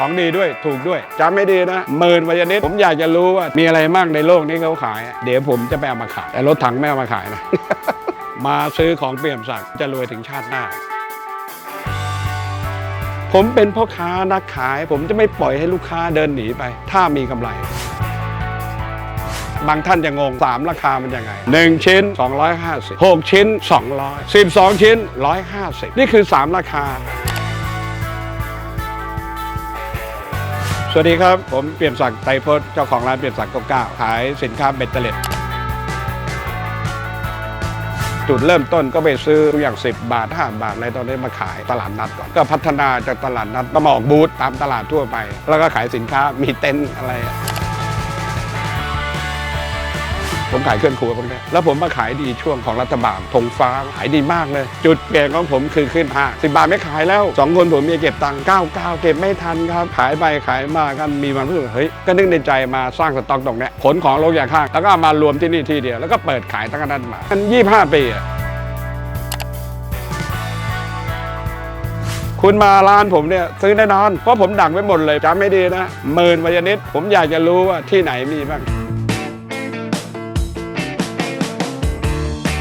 ของดีด้วยถูกด้วยจำไม่ดีนะหมื่นวันนิดผมอยากจะรู้ว่ามีอะไรมั่งในโลกนี้เขาขาย เดี๋ยวผมจะไปเอามาขายแต่รถถังไม่เอามาขายนะ มาซื้อของเปี่ยมศักดิ์จะรวยถึงชาติหน้า ผมเป็นพ่อค้านักขาย ผมจะไม่ปล่อยให้ลูกค้าเดินหนีไป ถ้ามีกำไรบางท่านจะงง 3 ราคามันยังไง 1 ชิ้น 250 6 ชิ้น 200 12 ชิ้น 150 นี่คือ 3 ราคา สวัสดีครับ ผมเปี่ยมศักดิ์ไตรพจน์เจ้าของร้านเปี่ยมศักดิ์99ขายสินค้าเบ็ดเตล็ดจุดเริ่มต้นก็ไปซื้ออย่าง 10 บาท 5 บาทอะไรตอนนี้มาขายตลาดนัดก่อนก็พัฒนาจากตลาดนัดมาออกบูธตามตลาดทั่วไป แล้วก็ขายสินค้ามีเต็นท์อะไร ผมขายเครื่องครัวพวกนี้แล้วผมมาขายดีช่วงของรัฐบาลธงฟ้าขายดีมากเลย จุดเปลี่ยนของผมคือขึ้นห้าสิบาทไม่ขายแล้วสองคนผมมีเก็บตังค์เก้าเก้าเก็บไม่ทันครับ ขายไปขายมากันมีความรู้สึกเฮ้ยก็นึกในใจมาสร้างสต็อกตรงเนี้ยขนของโลงจาข้าง แล้วก็มารวมที่นี่ที่เดียวแล้วก็เปิดขายตั้งแต่นั้นมามันยี่ห้าปีอะคุณมาร้านผมเนี่ยซื้อแน่นอน เพราะผมดักไว้หมดเลยจำไม่ดีนะหมื่นวันนิดผมอยากจะรู้ว่าที่ไหนมีบ้าง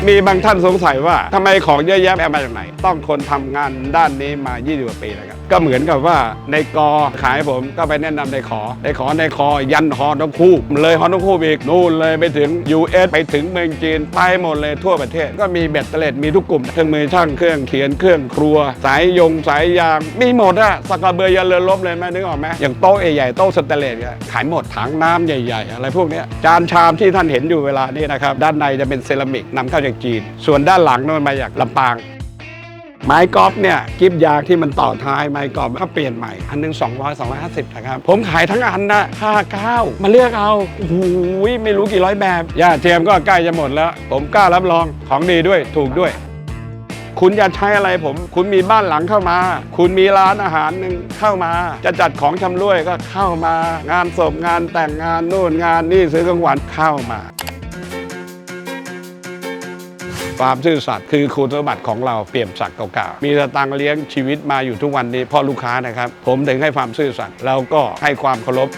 มีบางท่านสงสัยว่าทำไมของเยอะแยะเอามาจากไหน ต้องคนทำงานด้านนี้มา 20กว่าปีแล้วครับ ก็เหมือนกับว่าในกอขายผมก็ไปแนะนำในขอ ในขอในคอยันฮอนกคู่ เลยฮอนกคู่อีกนู่นเลยไปถึง US ไปถึงเมืองจีนไปหมดเลยทั่วประเทศ ก็มีเบ็ดเตล็ดมีทุกกลุ่มเครื่องมือช่างเครื่องเขียนเครื่องครัว สายยงสายยางมีหมดอะสกกระเบือยันเรือลบเลยไหมนึกออกไหมอย่างโต๊ะใหญ่โต๊ะสแตเลสเนี่ยขายหมดถังน้ำใหญ่ๆ อะไรพวกนี้จานชามที่ท่านเห็นอยู่เวลานี้นะครับด้านในจะเป็นเซรามิกนำเข้าจากจีน ส่วนด้านหลังนั่นมาจากลำปาง ไม้กอล์ฟเนี่ยกิฟยางที่มันต่อท้ายไม้กอล์ฟก็เปลี่ยนใหม่ อันหนึง200 250นะครับ ผมขายทั้งอันนะ59 มาเลือกเอาโอ้โหไม่รู้กี่ร้อยแบบยาเทียมก็ใกล้จะหมดแล้ว ผมกล้ารับรองของดีด้วยถูกด้วยคุณจะใช้อะไรผม คุณมีบ้านหลังเข้ามา คุณมีร้านอาหารหนึ่งเข้ามา จะจัดของชำร่วยก็เข้ามา งานศพงานแต่งงานนู่นงานนี่ซื้อกลางวันเข้ามา ความซื่อสัตย์คือคุณสมบัติของเราเปี่ยมศักดิ์เก่าๆมีสตังเลี้ยงชีวิตมาอยู่ทุกวันนี้พ่อลูกค้านะครับ ผมถึงให้ความซื่อสัตย์แล้วก็ให้ความเคารพ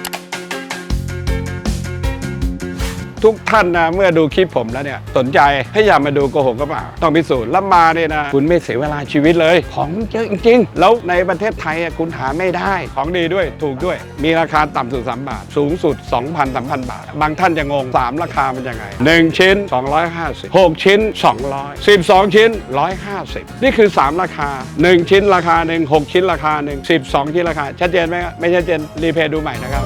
ทุกท่านนะเมื่อดูคลิปผมแล้วเนี่ยสนใจให้อยามาดูโกหกก็เปล่าต้องพิสูจน์แล้วมาเนี่ยนะคุณไม่เสียเวลาชีวิตเลย ของเยอะจริงๆ แล้วในประเทศไทยคุณหาไม่ได้ของดีด้วยถูกด้วย มีราคาต่ำสุด 3 บาท สูงสุด 2,000 3,000 บาท บางท่านจะงง 3 ราคามันยังไง 1 ชิ้น 250 6 ชิ้น 200 12 ชิ้น 150 นี่คือ 3 ราคา 1 ชิ้นราคาหนึ่ง6ชิ้นราคาหนึ่ง12 ชิ้นราคา ชัดเจนไหมครับไม่ชัดเจนรีเพย์ดูใหม่นะครับ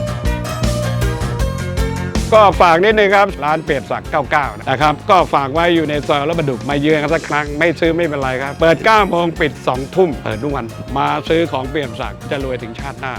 ก็ฝากนิดนึงครับ ร้านเปรียบศัก 99 นะครับ ก็ฝากไว้อยู่ในซอยแล้วประดุกมาเยือนกันสักครั้ง ไม่ซื้อไม่เป็นไรครับ เปิด9โมงปิด 2 ทุ่มเปิดทุกวัน มาซื้อของเปรียบศักจะรวยถึงชาติหน้า